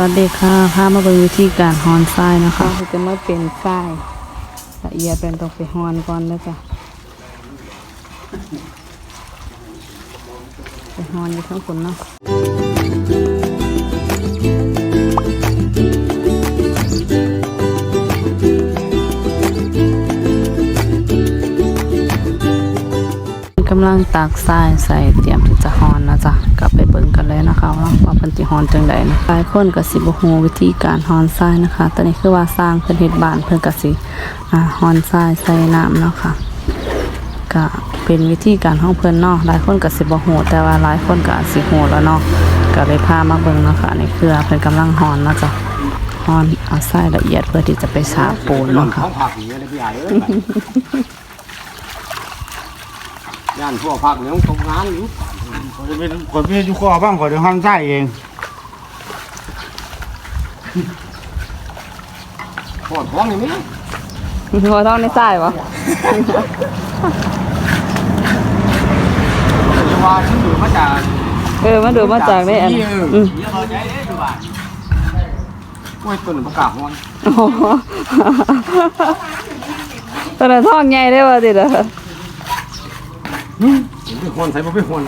สวัสดีค่ะพามาเบิ่งวิธีการฮอนทรายนะคะคือจะมาเป็นทรายละเอียดเป็นต้องไปฮอนก่อนแล้วจ้ะไปฮอนอยู่ทั้งคนเนาะกำลังตากทรายใส่เตรียมที่จะฮอนนะจ๊ะ ว่าว่าเพิ่นสิฮอนจังใดนะหลายคนก็สิบ่ฮู้วิธีการฮอนทรายนะคะ ตอนนี้คือว่าสร้างเพิ่นเฮ็ดบ้านเพิ่นก็สิอ่าฮอนทรายใส่น้ำเนาะค่ะก็เป็นวิธีการของเพิ่นเนาะหลายคนก็สิบ่ฮู้แต่ว่าหลายคนก็อาจสิฮู้แล้วเนาะก็เลยพามาเบิ่งเนาะค่ะนี่คือเพิ่นกำลังฮอนเนาะจ้ะฮอนเอาทรายละเอียดเพื่อที่จะไปฉาบปูนหล่เนาะนค่ะของผักอย่างเงี้ยนะพี่ใหญ่เอ้ยย่านพวกผักเนี่ยมันตกงานอยู่คนจะเป็นคนพี่ยุคอบ้างคนจะห้องใช้เอง ปวดท้องอย่างนี้พอท้องในทรายบ่จะว่าชื่อมาจากเออมาดูมาจากได้อันเอออืมเดี๋ยวเขาใจได้ดูบ้านกล้วยต้นประกาศมันโอ้โหตอนนั้นท้องใหญ่ได้ป่ะติเด้อเป็นคนใส่บ่เป็นคน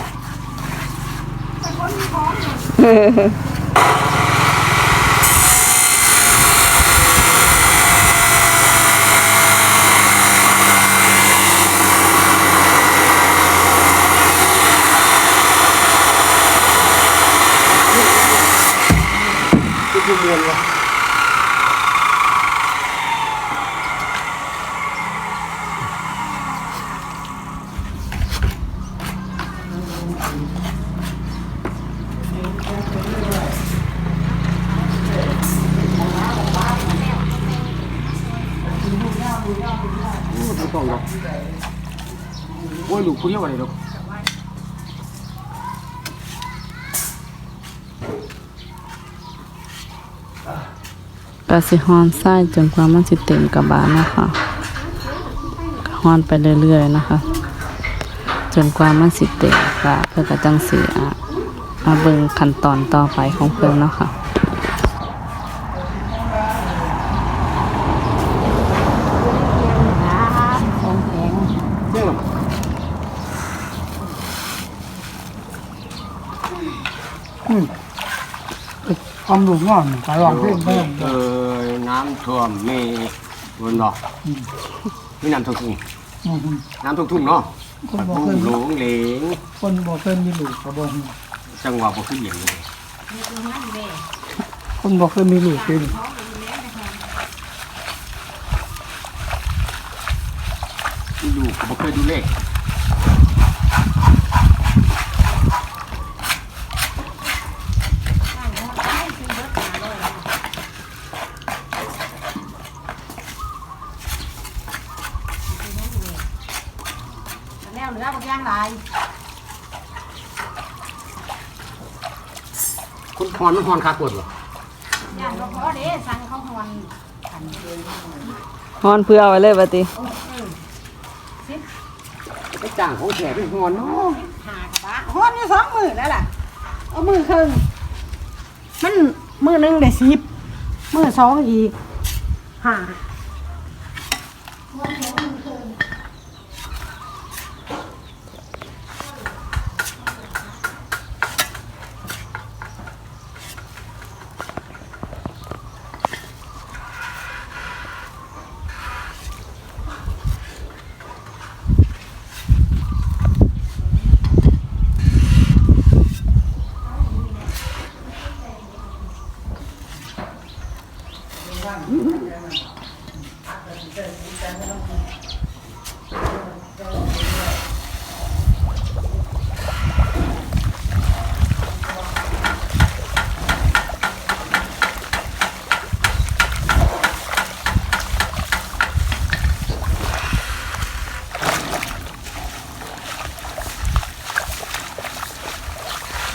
คือเรียนวะโอ้ไม่ต้องหรอกโอ้ยลูกคุณเยกว่าอะไรหรอก ก็สิฮอนไส้จนกว่ามันสิเต็มกระบาลนะคะฮอนไปเรื่อยๆนะคะ จนกว่ามันสิเต็มก็เพื่อก็จังสีอะมาเบิ่งขั้นตอนต่อไปของเพิ่นเนาะค่ะรื่องหรอ ความหลงง่อนไปลองเพลงเพิ่มเออน้ำท่วมมีบนดอกมีน้ำท่วมทุ่งน้ำท่วมทุ่งเนาะคนปัดบอกบุ้เคยงหลงเหลงคนบอกเคยมีลูกกระบอกจังหวะบ่ขึ้นอย่างนี้คนบอกเคยมีลูกเป็นดูก็บ่เคยดูเลข แล้ว เหลือบางอย่างหลายคุณพรมันพรคากดบ่อย่างก็พอเด้สั่งเขาหอนฮอนเพื่อไว้เลยบัดนี้ไอ้จ้างของแขกเป็นพรเนาะหากระบะหอนอยู่สองมือแล้วล่ะเอามือครึ่งมันมือหนึ่งได้สิบมือสองอีกห้าเ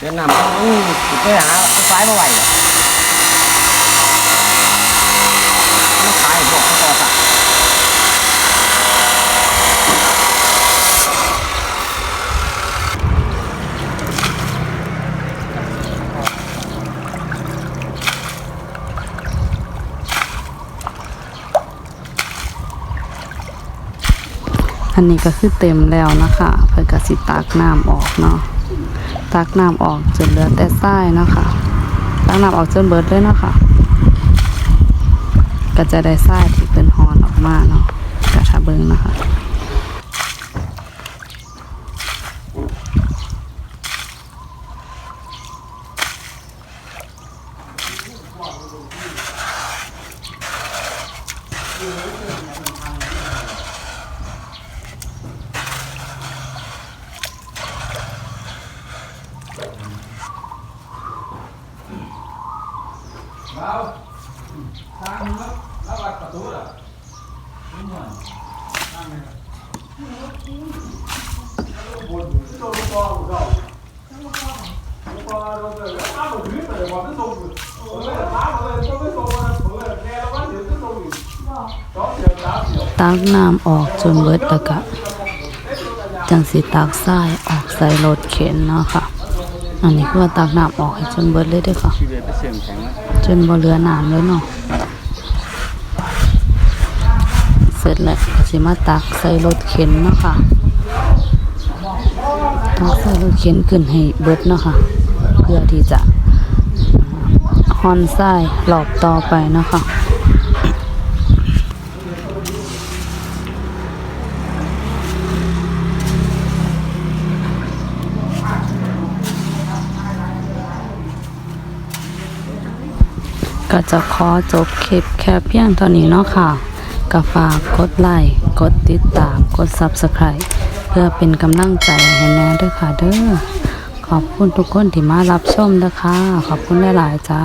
ดี๋ยวนำอืมไปหาสายมาไหวไม่สายบกต่อสักอันนี้ก็คือเต็มแล้วนะคะ เพื่อกสิตากน้ำออกเนาะ ตากน้ำออกจนเหลือแต่ทรายเนาะคะตากน้ำออกจนเบิดเลยเนาะคะก็จะได้ทรายที่เป็นหอนออกมาเนาะกระทะเบิงนะคะ ตักน้ำออกจนเบิดแล้วก็จังสิตักทรายออกใส่รถเข็นเนาะค่ะ อันนี้คือว่าตักน้ำออกให้จนเบิดเลยเด้อค่ะที่เดือดไปเสียมแข็งแล้วจนบ่เหลือน้ำเลยเนาะ เสร็จแล้วก็สิมาตักใส่รถเข็นเนาะค่ะ ตักใส่รถเข็นขึ้นให้เบิดเนาะค่ะ เพื่อที่จะฮอนไส้หลอบต่อไปเนาะค่ะ ก็จะขอจบคลิปแค่เพียงเท่านี้เนาะค่ะก็ฝากกดไลค์กดติดตามกด Subscribe เพื่อเป็นกำลังใจให้แน่ด้วยค่ะเด้อขอบคุณทุกคนที่มารับชมนะคะ ขอบคุณหลาย ๆ จ้า